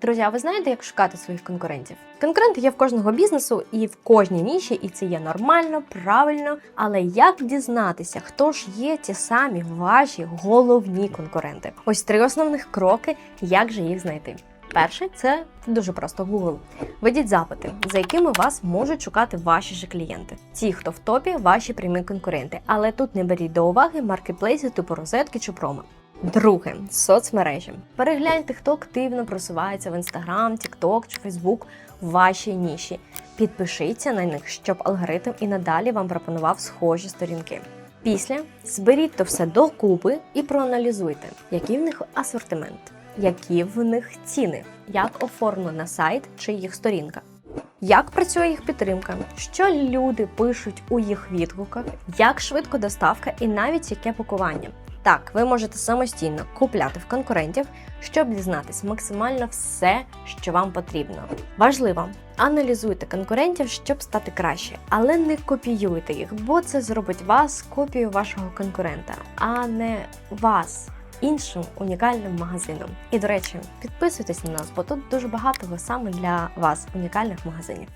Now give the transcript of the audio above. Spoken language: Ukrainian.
Друзі, ви знаєте, як шукати своїх конкурентів? Конкуренти є в кожного бізнесу і в кожній ніші, і це є нормально, правильно. Але як дізнатися, хто ж є ті самі ваші головні конкуренти? Ось три основних кроки, як же їх знайти. Перший це дуже просто Google. Введіть запити, за якими вас можуть шукати ваші ж клієнти. Ті, хто в топі, ваші прямі конкуренти. Але тут не беріть до уваги маркетплейси типу розетки чи промо. Друге соцмережі. Перегляньте, хто активно просувається в Instagram, TikTok чи Facebook в вашій ніші. Підпишіться на них, щоб алгоритм і надалі вам пропонував схожі сторінки. Після зберіть то все докупи і проаналізуйте, який в них асортимент, які в них ціни, як оформлена сайт чи їх сторінка. Як працює їх підтримка, що люди пишуть у їх відгуках, як швидко доставка і навіть яке пакування. Так, ви можете самостійно купляти в конкурентів, щоб дізнатись максимально все, що вам потрібно. Важливо, аналізуйте конкурентів, щоб стати краще, але не копіюйте їх, бо це зробить вас копією вашого конкурента, а не вас. Іншим унікальним магазином. І до речі, підписуйтесь на нас, бо тут дуже багато саме для вас унікальних магазинів.